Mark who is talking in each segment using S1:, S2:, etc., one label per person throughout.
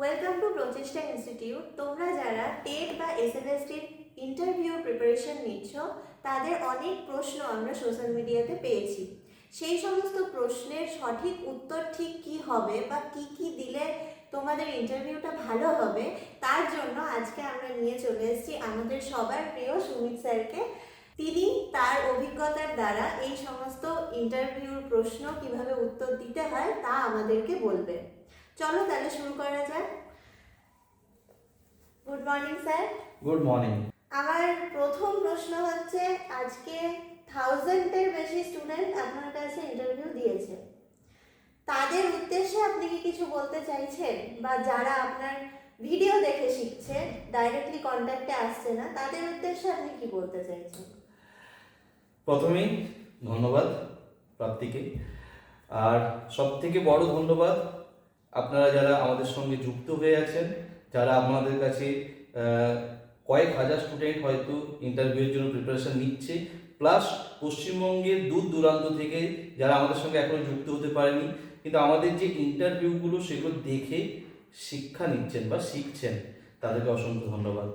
S1: Welcome to প্রচেষ্টা institute তোমরা যারা টেট বা এস এন এস টির ইন্টারভিউ প্রিপারেশন নিচ্ছ, তাদের অনেক প্রশ্ন আমরা সোশ্যাল মিডিয়াতে পেয়েছি। সেই সমস্ত প্রশ্নের সঠিক উত্তর ঠিক কি হবে বা কি কি দিলে তোমাদের ইন্টারভিউটা ভালো হবে, তার জন্য আজকে আমরা নিয়ে চলে এসেছি আমাদের সবার প্রিয় সুমিত স্যারকে। তিনি তার অভিজ্ঞতার দ্বারা এই সমস্ত ইন্টারভিউর প্রশ্ন কীভাবে উত্তর দিতে হয় তা আমাদেরকে বলবে চলো তাহলে শুরু করা যাক। Good morning sir
S2: good morning
S1: আমার প্রথম প্রশ্ন হচ্ছে আজকে থাউজেন্ডের বেশি স্টুডেন্ট আপনার কাছে ইন্টারভিউ দিয়েছে। তাদের উদ্দেশ্যে আপনি কি কিছু বলতে চাইছেন? বা যারা আপনার ভিডিও দেখে শিখছে ডাইরেক্টলি কন্ট্যাক্টে আসছে না তাদের উদ্দেশ্যে আপনি কি বলতে চাইছেন?
S2: প্রথমেই ধন্যবাদ প্রাপ্তিকে। আর সব থেকে বড় ধন্যবাদ আপনারা যারা আমাদের সঙ্গে যুক্ত হয়ে আছেন, যারা আপনাদের কাছে কয়েক হাজার স্টুডেন্ট হয়তো ইন্টারভিউর জন্য প্রিপারেশন নিচ্ছে প্লাস পশ্চিমবঙ্গের দূর দূরান্ত থেকে যারা আমাদের সঙ্গে এখনও যুক্ত হতে পারেনি, কিন্তু আমাদের যে ইন্টারভিউগুলো সেগুলো দেখে শিক্ষা নিচ্ছেন বা শিখছেন, তাদেরকে অসংখ্য ধন্যবাদ।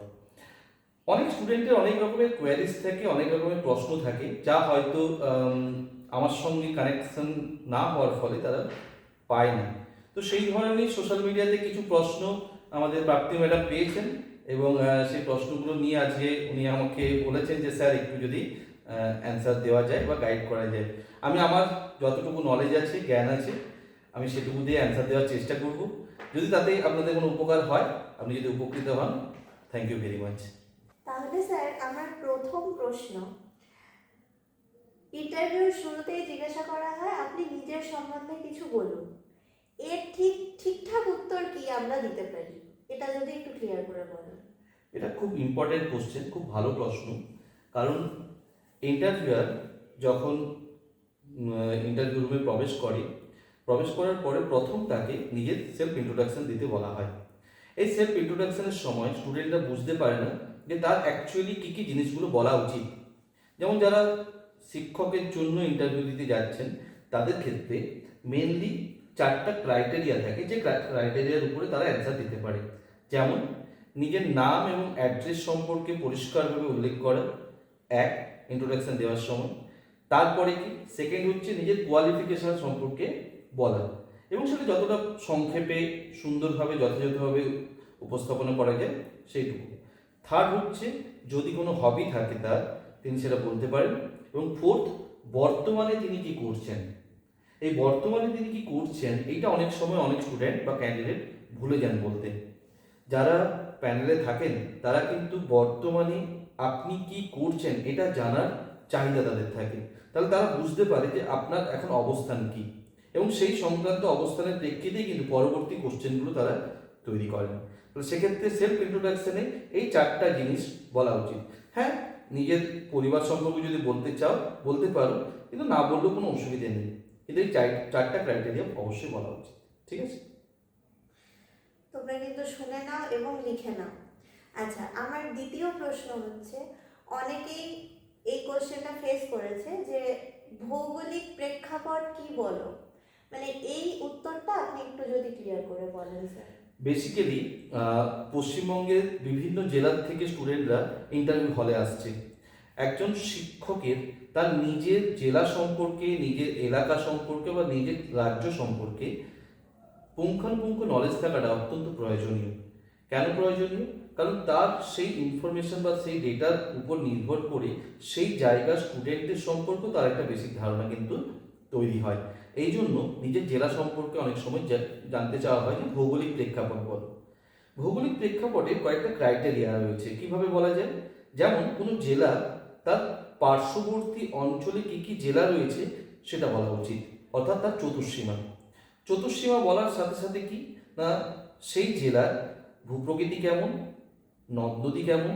S2: অনেক স্টুডেন্টের অনেক রকমের কোয়ারিজ থাকে, অনেক রকমের প্রশ্ন থাকে, যা হয়তো আমার সঙ্গে কানেকশন না হওয়ার ফলে তারা পায় না। তো সেই ধরনের সোশ্যাল মিডিয়াতে কিছু প্রশ্ন আমাদের প্রাপ্তি ম্যাডাম পেয়েছেন এবং সেই প্রশ্নগুলো নিয়ে আজকে উনি আমাকে বলেছেন যে, স্যার, একটু যদি অ্যান্সার দেওয়া যায় বা গাইড করা যায়। আমি আমার যতটুকু নলেজ আছে, জ্ঞান আছে, আমি সেটুকু দিয়ে অ্যান্সার দেওয়ার চেষ্টা করব। যদি তাতে আপনাদের কোনো উপকার হয়, আপনি যদি উপকৃত হন থ্যাংক ইউ ভেরি মাচ
S1: তাহলে স্যার, আমার প্রথম প্রশ্ন। ইন্টারভিউর শুরুতেই জিজ্ঞাসা করা হয়, আপনি নিজের সম্বন্ধে কিছু বলুন। এর ঠিক, ঠিকঠাক উত্তর কি আমরা দিতে পারি? এটা যদি একটু ক্লিয়ার করে বলেন
S2: এটা খুব ইম্পর্টেন্ট কোশ্চেন খুব ভালো প্রশ্ন। কারণ ইন্টারভিউয়ার যখন ইন্টারভিউ রুমে প্রবেশ করে, প্রবেশ করার পরে প্রথম তাকে নিজের সেলফ ইন্ট্রোডাকশন দিতে বলা হয়। এই সেলফ ইন্ট্রোডাকশনের সময় স্টুডেন্টরা বুঝতে পারে না যে তার অ্যাকচুয়ালি কী কী জিনিসগুলো বলা উচিত। যেমন যারা শিক্ষকের জন্য ইন্টারভিউ দিতে যাচ্ছেন, তাদের ক্ষেত্রে মেনলি চারটা ক্রাইটেরিয়া থাকে, যে ক্রাইটেরিয়ার উপরে তারা অ্যান্সার দিতে পারে। যেমন, নিজের নাম এবং অ্যাড্রেস সম্পর্কে পরিষ্কারভাবে উল্লেখ করা, এক ইন্ট্রোডাকশন দেওয়ার সময়। তারপরে কি? সেকেন্ড হচ্ছে নিজের কোয়ালিফিকেশন সম্পর্কে বলা। এবং সেটা যতটা সংক্ষেপে, সুন্দরভাবে, যথাযথভাবে উপস্থাপনা করা যায়, সেইটুকু। থার্ড হচ্ছে, যদি কোনো হবি থাকে তার, তিনি সেটা বলতে পারেন। এবং ফোর্থ বর্তমানে তিনি কি করছেন? এই বর্তমানে তিনি কি করছেন, এইটা অনেক সময় অনেক স্টুডেন্ট বা ক্যান্ডিডেট ভুলে যান বলতে। যারা প্যানেলে থাকেন, তারা কিন্তু বর্তমানে আপনি কি করছেন এটা জানার চাহিদা তাদের থাকে। তাহলে তারা বুঝতে পারে যে আপনার এখন অবস্থান কি এবং সেই সংক্রান্ত অবস্থানের প্রেক্ষিতেই কিন্তু পরবর্তী কোশ্চেনগুলো তারা তৈরি করেন। তো সেক্ষেত্রে সেলফ ইন্ট্রোডাকশনে এই চারটা জিনিস বলা উচিত। হ্যাঁ নিজের পরিবার সম্পর্কে যদি বলতে চাও, বলতে পারো, কিন্তু না বললেও কোনো অসুবিধে নেই। চার- চারটা ক্রাইটেরিয়া অবশ্যই বলা উচিত ঠিক আছে?
S1: তোমরা কিন্তু শুনে নাও এবং লিখে নাও। আচ্ছা আমার দ্বিতীয় প্রশ্ন হচ্ছে অনেকেই এই কোশ্চেনটা ফেস করেছে যে ভৌগোলিক প্রেক্ষাপট কি বলো? মানে এই উত্তরটা আপনি একটু যদি ক্লিয়ার করে বলেন স্যার
S2: বেসিক্যালি পশ্চিমবঙ্গের বিভিন্ন জেলার থেকে স্টুডেন্টরা ইন্টারভিউ হলে আসছে। একজন শিক্ষকের তার নিজের জেলা সম্পর্কে, নিজের এলাকা সম্পর্কে বা নিজের রাজ্য সম্পর্কে পুঙ্খানুপুঙ্খ নলেজ থাকাটা অত্যন্ত প্রয়োজনীয়। কেন প্রয়োজনীয়? কারণ তার সেই ইনফরমেশন বা সেই ডেটার উপর নির্ভর করে সেই জায়গার স্টুডেন্টদের সম্পর্কে তার একটা বেসিক ধারণা কিন্তু তৈরি হয়। এই জন্য নিজের জেলা সম্পর্কে অনেক সময় জানতে চাওয়া হয় যে ভৌগোলিক প্রেক্ষাপট বলো। ভৌগোলিক প্রেক্ষাপটে কয়েকটা ক্রাইটেরিয়া রয়েছে। কীভাবে বলা যায়? যেমন কোনো জেলা তার পার্শ্ববর্তী অঞ্চলে কি কি জেলা রয়েছে সেটা বলা উচিত, অর্থাৎ তার চতুর্সীমা। চতুর্সীমা বলার সাথে সাথে কি? না, সেই জেলার ভূপ্রকৃতি কেমন? নদ নদী কেমন?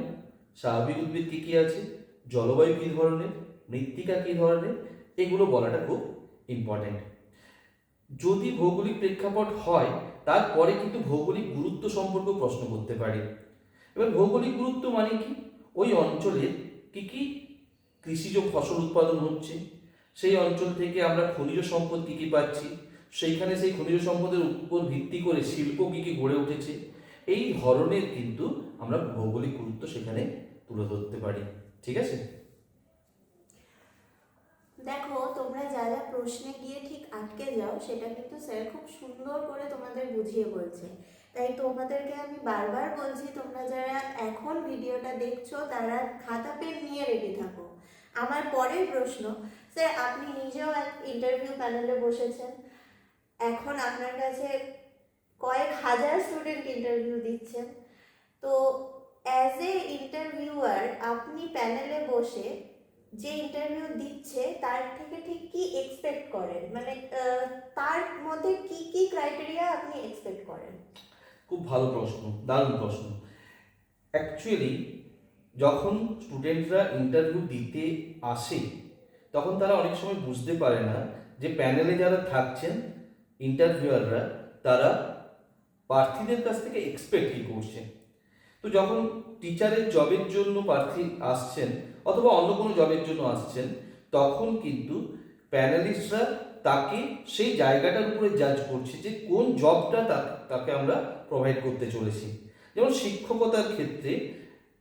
S2: স্বাভাবিক উদ্ভিদ কী কী আছে? জলবায়ু কী ধরনের? মৃত্তিকা কী ধরনের? এগুলো বলাটা খুব ইম্পর্ট্যান্ট যদি ভৌগোলিক প্রেক্ষাপট হয়, তারপরে কিন্তু ভৌগোলিক গুরুত্ব সম্পর্কে প্রশ্ন করতে পারে। এবার ভৌগোলিক গুরুত্ব মানে কি? ওই অঞ্চলের কি কি কৃষিজ ফসল উৎপাদন হচ্ছে। সেই অঞ্চল থেকে আমরা খনিজ সম্পদ কী কী পাচ্ছি, সেইখানে সেই খনিজ সম্পদের উপর ভিত্তি করে শিল্প কী কী গড়ে উঠেছে, এই ধরনের কিন্তু আমরা ভৌগোলিক গুরুত্ব সেখানে তুলে ধরতে পারি। ঠিক আছে?
S1: দেখো, তোমরা যারা প্রশ্নে গিয়ে ঠিক আটকে যাও, সেটা কিন্তু স্যার খুব সুন্দর করে তোমাদের বুঝিয়ে বলছে। তাই তোমাদেরকে আমি বারবার বলছি, তোমরা যারা এখন ভিডিওটা দেখছ, তারা খাতা পেন নিয়ে রেডি থাকো। আমার পরের প্রশ্ন, স্যার, আপনি নিজেও এক ইন্টারভিউ প্যানেলে বসেছেন। এখন আপনার কাছে কয়েক হাজার স্টুডেন্ট ইন্টারভিউ দিচ্ছেন। তো অ্যাজ এ ইন্টারভিউয়ার আপনি প্যানেলে বসে যে ইন্টারভিউ দিচ্ছে, তার থেকে ঠিক কি এক্সপেক্ট করেন? মানে তার মধ্যে কি কি ক্রাইটেরিয়া আপনি এক্সপেক্ট করেন?
S2: খুব ভালো প্রশ্ন, দারুণ প্রশ্ন। অ্যাকচুয়ালি যখন স্টুডেন্টরা ইন্টারভিউ দিতে আসে, তখন তারা অনেক সময় বুঝতে পারে না যে প্যানেলে যারা থাকছেন ইন্টারভিউয়াররা তারা প্রার্থীদের কাছ থেকে এক্সপেক্ট কী করছে? তো যখন টিচারের জবের জন্য প্রার্থী আসছেন অথবা অন্য কোনো জবের জন্য আসছেন, তখন কিন্তু প্যানেলিস্টরা তাকে সেই জায়গাটার উপরে জাজ করছে যে কোন জবটা তাকে আমরা প্রোভাইড করতে চলেছি। যেমন শিক্ষকতার ক্ষেত্রে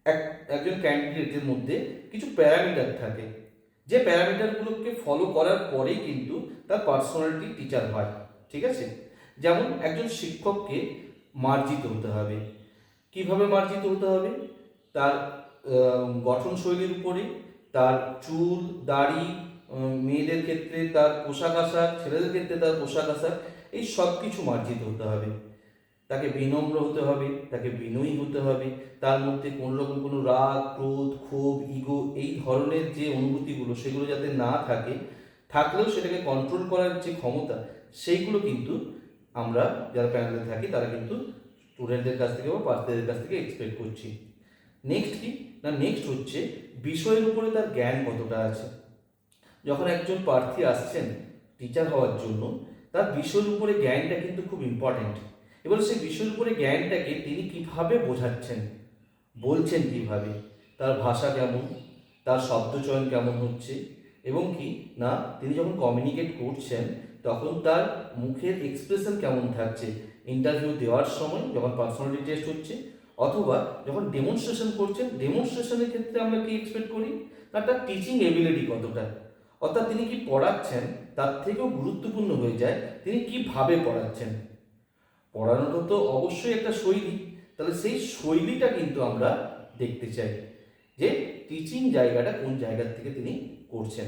S2: এক একজন ক্যান্ডিডেটের মধ্যে কিছু প্যারামিটার থাকে। যে প্যারামিটারগুলোকে ফলো করার পরেই কিন্তু তার পার্সোনালিটি টিচার হয় ঠিক আছে? যেমন একজন শিক্ষককে মার্জিত হতে হবে। কীভাবে মার্জিত হতে হবে? তার আহ, গঠনশৈলীর উপরে তার চুল দাড়ি মেয়েদের ক্ষেত্রে তার পোশাক আশাক ছেলেদের ক্ষেত্রে তার পোশাক আশাক এই সব কিছু মার্জিত হতে হবে। তাকে বিনম্র হতে হবে, তাকে বিনয়ী হতে হবে। তার মধ্যে কোনো রকম কোনো রাগ, ক্রোধ, ক্ষোভ, ইগো এই ধরনের যে অনুভূতিগুলো, সেগুলো যাতে না থাকে, থাকলেও সেটাকে কন্ট্রোল করার যে ক্ষমতা, সেইগুলো কিন্তু আমরা যারা প্যানেলে থাকি, তারা কিন্তু স্টুডেন্টদের কাছ থেকে বা প্রার্থীদের কাছ থেকে এক্সপেক্ট করছি। নেক্সট কি? না নেক্সট হচ্ছে বিষয়ের উপরে তার জ্ঞান কতটা আছে। যখন একজন প্রার্থী আসছেন টিচার হওয়ার জন্য, তার বিষয়ের উপরে জ্ঞানটা কিন্তু খুব ইম্পর্ট্যান্ট এবার সেই বিষয়ের উপরে জ্ঞানটাকে তিনি কীভাবে বোঝাচ্ছেন? বলছেন কীভাবে? তার ভাষা কেমন? তার শব্দচয়ন কেমন হচ্ছে? এবং কি? না, তিনি যখন কমিউনিকেট করছেন, তখন তার মুখের এক্সপ্রেশন কেমন থাকছে? ইন্টারভিউ দেওয়ার সময় যখন পার্সোনালিটি টেস্ট হচ্ছে, অথবা যখন ডেমনস্ট্রেশন করছেন ডেমনস্ট্রেশনের ক্ষেত্রে আমরা কি এক্সপেক্ট করি? না, তার টিচিং এবিলিটি কতটা? অর্থাৎ তিনি কি পড়াচ্ছেন, তার থেকেও গুরুত্বপূর্ণ হয়ে যায় তিনি কীভাবে পড়াচ্ছেন? পড়ানোটা তো অবশ্যই একটা শৈলী। তাহলে সেই শৈলীটা কিন্তু আমরা দেখতে চাই যে টিচিং জায়গাটা কোন জায়গার থেকে তিনি করছেন।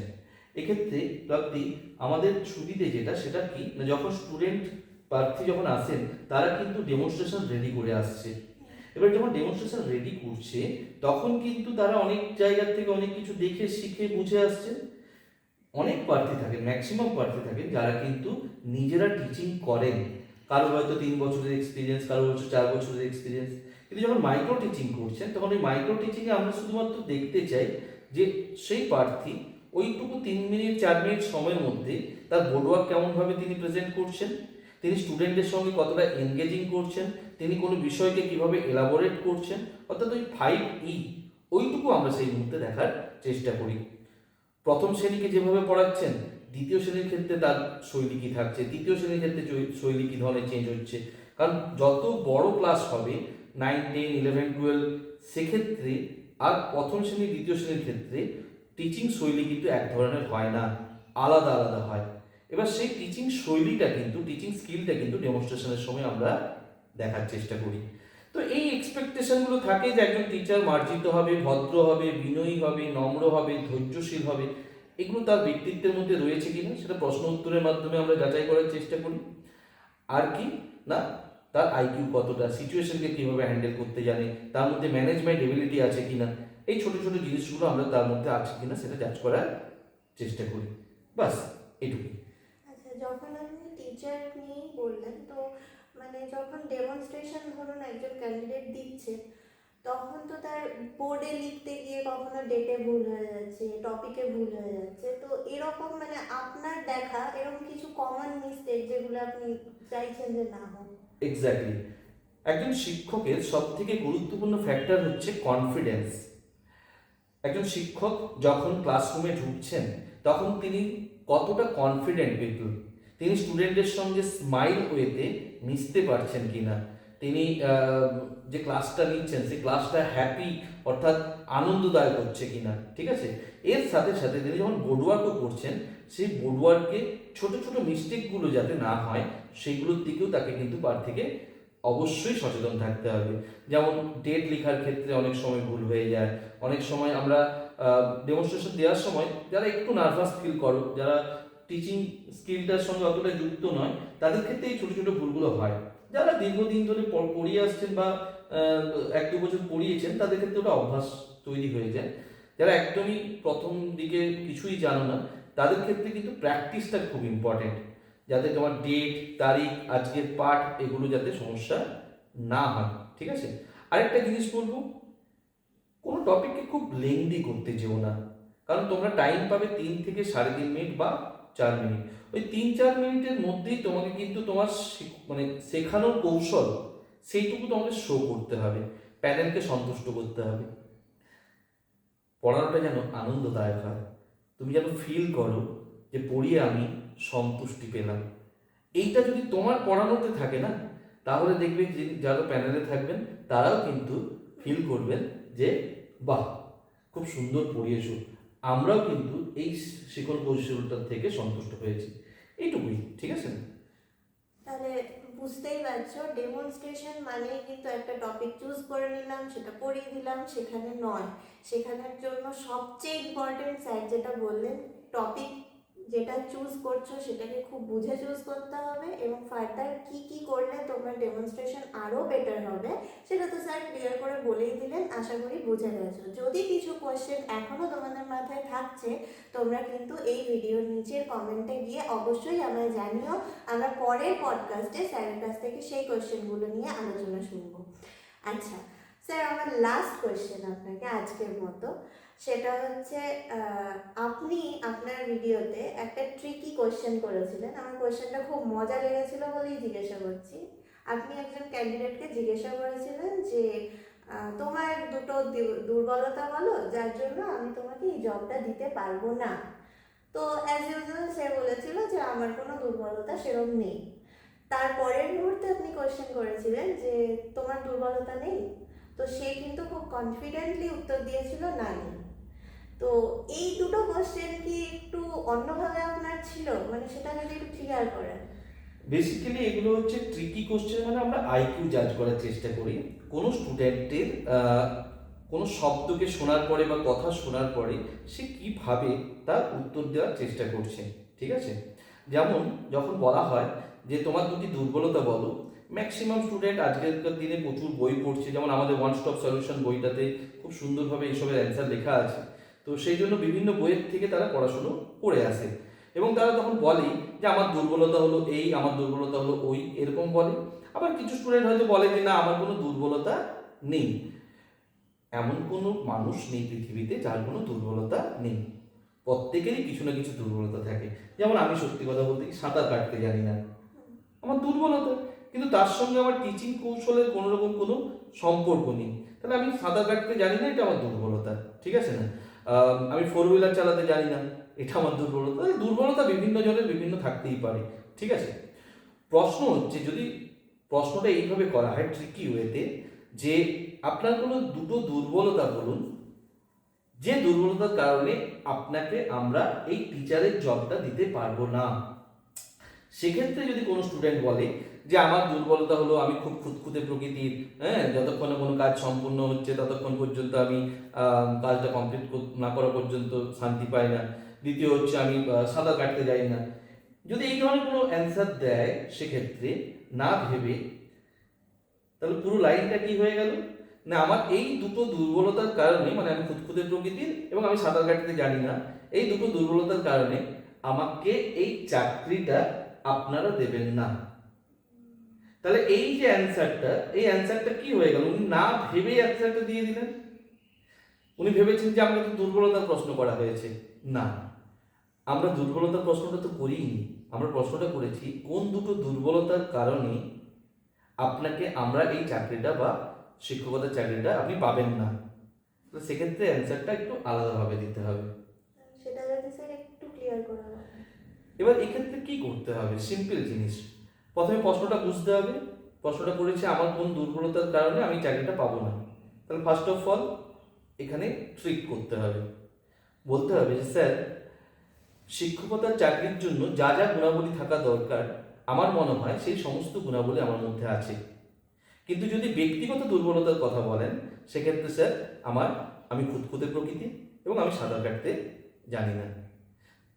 S2: এক্ষেত্রে প্রাপ্তি, আমাদের ছুটিতে যেটা, সেটা কি? না যখন স্টুডেন্ট প্রার্থী যখন আসেন, তারা কিন্তু ডেমনস্ট্রেশন রেডি করে আসছে। এবার যখন ডেমনস্ট্রেশন রেডি করছে, তখন কিন্তু তারা অনেক জায়গার থেকে অনেক কিছু দেখে, শিখে, বুঝে আসছে। অনেক প্রার্থী থাকে ম্যাক্সিমাম প্রার্থী থাকে যারা কিন্তু নিজেরা টিচিং করেন। কারোর হয়তো তিন বছরের এক্সপিরিয়েন্স কারোর হচ্ছে চার বছরের এক্সপিরিয়েন্স কিন্তু যখন মাইক্রো টিচিং করছেন, তখন ওই মাইক্রো টিচিংয়ে আমরা শুধুমাত্র দেখতে চাই যে সেই প্রার্থী ওইটুকু তিন মিনিট, চার মিনিট সময়ের মধ্যে তার বোর্ডওয়ার্ক কেমনভাবে তিনি প্রেজেন্ট করছেন? তিনি স্টুডেন্টের সঙ্গে কতটা এনগেজিং করছেন? তিনি কোনো বিষয়কে কীভাবে এলাবোরেট করছেন? অর্থাৎ ওই ফাইভ ই ওইটুকু আমরা সেই মুহূর্তে দেখার চেষ্টা করি। প্রথম শ্রেণীকে যেভাবে পড়াচ্ছেন দ্বিতীয় শ্রেণির ক্ষেত্রে তার শৈলী কী থাকছে, তৃতীয় শ্রেণির ক্ষেত্রে শৈলী কী ধরনের চেঞ্জ হচ্ছে। কারণ যত বড় ক্লাস হবে নাইন টেন ইলেভেন টুয়েলভ সেক্ষেত্রে আর প্রথম শ্রেণি, দ্বিতীয় শ্রেণির ক্ষেত্রে টিচিং শৈলী কিন্তু এক ধরনের হয় না, আলাদা আলাদা হয়। এবার সেই টিচিং শৈলীটা কিন্তু টিচিং স্কিলটা কিন্তু ডেমনস্ট্রেশনের সময় আমরা দেখার চেষ্টা করি। তো এই এক্সপেকটেশনগুলো থাকে যে একজন টিচার মার্জিত হবে, ভদ্র হবে, বিনয়ী হবে, নম্র হবে, ধৈর্যশীল হবে। এগুলো তার ব্যক্তিত্বের মধ্যে রয়েছে কিনা সেটা প্রশ্ন উত্তরের মাধ্যমে আমরা যাচাই করার চেষ্টা করি। আর কি? না? তার আইকিউ কতটা? সিচুয়েশনকে কীভাবে হ্যান্ডেল করতে জানে? তার মধ্যে ম্যানেজমেন্ট এবিলিটি আছে কিনা? এই ছোট ছোট জিনিসগুলো আমরা তার মধ্যে আছে কিনা সেটা যাচ করার চেষ্টা করি। বাস, এটুকুই।
S1: আচ্ছা যখন আপনি টিচার নিয়েই বললেন, তো মানে যখন ডেমনস্ট্রেশন ধরুন একজন ক্যান্ডিডেট দিচ্ছে তখন তো তার বোর্ডে লিখতে গিয়ে কখনো ডেটে ভুল হয়ে যাচ্ছে টপিকে ভুল হয়ে যাচ্ছে। তো এরকম মানে আপনার দেখা, এরকম কিছু কমন মিস্টেক যেগুলো আপনি চাইছেন যে না হোক?
S2: এক্স্যাক্টলি একজন শিক্ষকের সব থেকে গুরুত্বপূর্ণ ফ্যাক্টর হচ্ছে কনফিডেন্স একজন শিক্ষক যখন ক্লাসরুমে ঢুকছেন, তখন তিনি কতটা কনফিডেন্ট পিপল তিনি স্টুডেন্টের সঙ্গে স্মাইল ওয়েতে মিশতে পারছেন কিনা? তিনি যে ক্লাসটা নিচ্ছেন, সেই ক্লাসটা হ্যাপি অর্থাৎ আনন্দদায়ক হচ্ছে কিনা, ঠিক আছে? এর সাথে সাথে তিনি যখন বোর্ড ওয়ার্কও করছেন, সেই বোর্ড ওয়ার্কে ছোট ছোট মিস্টেকগুলো যাতে না হয় সেইগুলোর দিকেও তাকে কিন্তু পার থেকে অবশ্যই সচেতন থাকতে হবে। যেমন ডেট লেখার ক্ষেত্রে অনেক সময় ভুল হয়ে যায়, অনেক সময় আমরা ডেমনস্ট্রেশন দেওয়ার সময় যারা একটু নার্ভাস ফিল করো, যারা টিচিং স্কিলটার সঙ্গে অতটা যুক্ত নয়, তাদের ক্ষেত্রে এই ছোটো ছোটো ভুলগুলো হয়। যারা দীর্ঘদিন ধরে পড়িয়ে আসছেন বা এক দু বছর পড়িয়েছেন, তাদের ক্ষেত্রে ওটা অভ্যাস তৈরি হয়ে যায়। যারা একদমই প্রথম দিকে কিছুই জানো না, তাদের ক্ষেত্রে কিন্তু প্র্যাকটিসটা খুব ইম্পর্টেন্ট যাতে তোমার ডেট, তারিখ, আজকের পাঠ, এগুলো যাতে সমস্যা না হয়, ঠিক আছে? আরেকটা জিনিস বলব, কোনো টপিককে খুব লেংদি করতে যেও না। কারণ তোমরা টাইম পাবে তিন থেকে সাড়ে তিন মিনিট বা চার মিনিট। ওই তিন চার মিনিটের মধ্যেই তোমাকে কিন্তু তোমার মানে শেখানোর কৌশল সেইটুকু তোমাকে শো করতে হবে। প্যানেলকে সন্তুষ্ট করতে হবে। পড়ানোটা যেন আনন্দদায়ক হয়। তুমি যেন ফিল করো যে পড়িয়ে আমি সন্তুষ্টি পেলাম। এইটা যদি তোমার পড়ানোতে থাকে না, তাহলে দেখবে যে যারা প্যানেলে থাকবেন, তারাও কিন্তু ফিল করবেন যে, বাহ, খুব সুন্দর পড়িয়েছো। আমরাও কিন্তু এই শিকল কৌশলটা থেকে সন্তুষ্ট হয়েছি। এইটুকুই, ঠিক আছে?
S1: তাহলে বুঝতেই পারছ ডেমনস্ট্রেশন মানে কিন্তু একটা টপিক চুজ করে নিলাম, সেটা পড়িয়ে দিলাম, সেখানে নয়। সেখানের জন্য সবচেয়ে ইম্পর্টেন্ট স্যার যেটা বললেন টপিক যেটা চুজ করছ সেটাকে খুব বুঝে চুজ করতে হবে এবং ফার্দার কি কি করলে তোমার ডেমনস্ট্রেশন আরও বেটার হবে, সেটা তো স্যার ক্লিয়ার করে বলেই দিলেন, আশা করি বুঝে গেছো। যদি কিছু কোয়েশ্চেন এখনও তোমাদের মাথায় থাকছে, তোমরা কিন্তু এই ভিডিওর নিচের কমেন্টে গিয়ে অবশ্যই আমায় জানিও, আমরা পরের পডকাস্টে স্যারের কাছ থেকে সেই কোয়েশ্চেনগুলো নিয়ে আলোচনা শুনব। আচ্ছা স্যার আমার লাস্ট কোয়েশ্চেন আপনাকে আজকের মতো। সেটা হচ্ছে আপনি আপনার ভিডিওতে একটা ট্রিকি কোয়েশ্চেন করেছিলেন। আমার কোয়েশ্চেনটা খুব মজা লেগেছিল বলেই জিজ্ঞাসা করছি। আপনি একজন ক্যান্ডিডেটকে জিজ্ঞাসা করেছিলেন যে তোমার দুটো দুর্বলতা বলো, যার জন্য আমি তোমাকে এই জবটা দিতে পারব না। তো অ্যাজ ইউজুয়াল সে বলেছিল যে, আমার কোনো দুর্বলতা সেরকম নেই। তারপরের মুহূর্তে আপনি কোয়েশ্চেন করেছিলেন যে, তোমার দুর্বলতা নেই? তো সে কিন্তু খুব কনফিডেন্টলি উত্তর দিয়েছিল না নেই। তো এই দুটো কোয়েশ্চেন কি একটু অন্যভাবে আপনার ছিল? মানে সেটা যদি একটু ক্লিয়ার করেন।
S2: বেসিক্যালি এগুলো হচ্ছে ট্রিকি কোশ্চেন মানে আমরা আইকিউ জাজ করার চেষ্টা করি। কোনো স্টুডেন্টের কোনো শব্দকে শোনার পরে বা কথা শোনার পরে সে কীভাবে তার উত্তর দেওয়ার চেষ্টা করছে, ঠিক আছে? যেমন যখন বলা হয় যে তোমার দুটি দুর্বলতা বলো ম্যাক্সিমাম স্টুডেন্ট আজকালকার দিনে প্রচুর বই পড়ছে। যেমন আমাদের ওয়ান স্টপ সলিউশন বইটাতে খুব সুন্দরভাবে এইসবের অ্যান্সার লেখা আছে। তো সেই জন্য বিভিন্ন বইয়ের থেকে তারা পড়াশুনো করে আসে। এবং তারা তখন বলে যে, আমার দুর্বলতা হলো এই, আমার দুর্বলতা হলো ওই, এরকম বলে। আবার কিছু স্টুডেন্ট হয়তো বলে যে, না, আমার কোনো দুর্বলতা নেই। এমন কোনো মানুষ নেই পৃথিবীতে যার কোনো দুর্বলতা নেই। প্রত্যেকেরই কিছু না কিছু দুর্বলতা থাকে। যেমন আমি সত্যি কথা বলতে সাঁতার কাটতে জানি না। আমার দুর্বলতা। কিন্তু তার সঙ্গে আমার টিচিং কৌশলের কোনো রকম কোনো সম্পর্ক নেই। তাহলে আমি সাঁতার কাটতে জানি না, এটা আমার দুর্বলতা। ঠিক আছে না? আমি ফোর হুইলার চালাতে জানি না। এটা আমার দুর্বলতা। দুর্বলতা বিভিন্ন জনের বিভিন্ন থাকতেই পারে। ঠিক আছে? প্রশ্ন হচ্ছে, যদি প্রশ্নটা এইভাবে করা হয় ট্রিকি ওয়েতে যে আপনার কোনো দুটো দুর্বলতা বলুন, যে দুর্বলতার কারণে আপনাকে আমরা এই টিচারের জবটা দিতে পারব না। সেক্ষেত্রে যদি কোনো স্টুডেন্ট বলে যে আমার দুর্বলতা হলো আমি খুব খুঁতখুঁতে প্রকৃতির হ্যাঁ যতক্ষণে কোনো কাজ সম্পূর্ণ হচ্ছে ততক্ষণ পর্যন্ত আমি কাজটা কমপ্লিট না করা পর্যন্ত শান্তি পাই না। দ্বিতীয় হচ্ছে আমি সাঁতার কাটতে যাই না। যদি এই ধরনের কোনো অ্যান্সার দেয় সেক্ষেত্রে না ভেবে, তাহলে পুরো লাইনটা কি হয়ে গেল? না, আমার এই দুটো দুর্বলতার কারণে মানে আমি খুঁতখুঁতে প্রকৃতির এবং আমি সাঁতার কাটতে জানি না, এই দুটো দুর্বলতার কারণে আমাকে এই চাকরিটা আপনারা দেবেন না। তাহলে এই যে অ্যান্সারটা এই অ্যান্সারটা কি হয়ে গেল? উনি না ভেবেই অ্যান্সারটা দিয়ে দিলেন। উনি ভেবেছেন যে আমাকে তো দুর্বলতার প্রশ্ন করা হয়েছে। না আমরা দুর্বলতার প্রশ্নটা তো করিনি। আমরা প্রশ্নটা করেছি কোন দুটো দুর্বলতার কারণে আপনাকে আমরা এই চাকরিটা বা শিক্ষকতার চাকরিটা আপনি পাবেন না? তো সেক্ষেত্রে অ্যান্সারটা একটু আলাদাভাবে দিতে হবে।
S1: সেটা স্যার একটু ক্লিয়ার করা
S2: এবার এক্ষেত্রে কি করতে হবে? সিম্পল জিনিস। প্রথমে প্রশ্নটা বুঝতে হবে। প্রশ্নটা করেছে, আমার কোন দুর্বলতার কারণে আমি চাকরিটা পাবো না? তাহলে ফার্স্ট অফ অল এখানে ট্রিক করতে হবে। বলতে হবে যে, স্যার, শিক্ষকতার চাকরির জন্য যা যা গুণাবলী থাকা দরকার, আমার মনে হয় সেই সমস্ত গুণাবলী আমার মধ্যে আছে। কিন্তু যদি ব্যক্তিগত দুর্বলতার কথা বলেন, সেক্ষেত্রে, স্যার, আমার, আমি খুঁতখুঁতে প্রকৃতি এবং আমি সাঁতার কাটতে জানি না।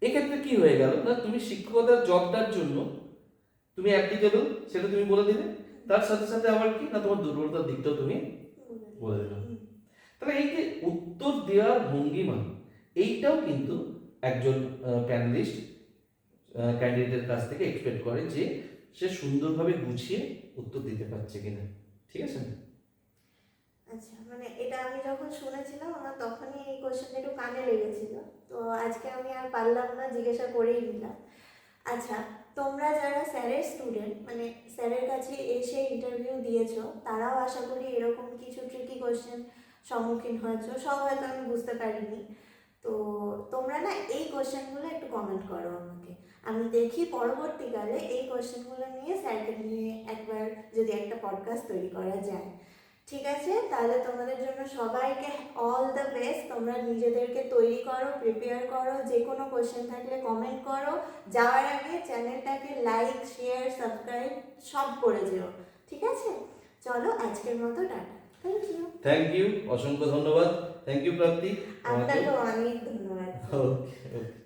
S2: এক্ষেত্রে কি হয়ে গেল? না, তুমি শিক্ষকতার জবটার জন্য তুমি অ্যাপ্লিকেবল সেটা তুমি বলে দিলে। তার সাথে সাথে আবার কি? না, তোমার দুর্বলতার দিকটাও তুমি বলে দিলাম তাহলে এই যে উত্তর দেওয়ার ভঙ্গিমা, এইটাও কিন্তু একজন প্যানেলিস্ট ক্যান্ডিডেটের কাছ থেকে এক্সপেক্ট করে যে সে সুন্দরভাবে গুছিয়ে উত্তর দিতে পারছে কিনা। ঠিক আছে?
S1: আচ্ছা মানে এটা আমি যখন শুনেছিলাম, আমার তখনই এই কোশ্চেনটা একটু কানে লেগেছিল। তো আজকে আমি আর পারলাম না, জিজ্ঞাসা করেই নিলাম। আচ্ছা তোমরা যারা স্যারের স্টুডেন্ট মানে স্যারের কাছে এসে ইন্টারভিউ দিয়েছ, তারাও আশা করি এরকম কিছু ট্রিকি কোশ্চেন সম্মুখীন হয়েছো। সব হয়তো আমি বুঝতে পারিনি। তো তোমরা না এই কোশ্চেনগুলো একটু কমেন্ট করো আমাকে। আমি দেখি পরবর্তীকালে এই কোশ্চেনগুলো নিয়ে স্যারকে নিয়ে একবার যদি একটা পডকাস্ট তৈরি করা যায়। ঠিক আছে? তাহলে তোমাদের জন্য সবাইকে অল দ্য বেস্ট তোমরা নিজেদেরকে তৈরি করো প্রিপেয়ার করো যে কোনো কোয়েশ্চেন থাকলে কমেন্ট করো। যাওয়ার আগে চ্যানেলটাকে লাইক শেয়ার সাবস্ক্রাইব সব করে যেও। ঠিক আছে? চলো আজকের মতো tata. Thank you
S2: thank you অসংখ্য ধন্যবাদ। Thank you Prapti.
S1: আপনাকেও অনেক ধন্যবাদ।
S2: ওকে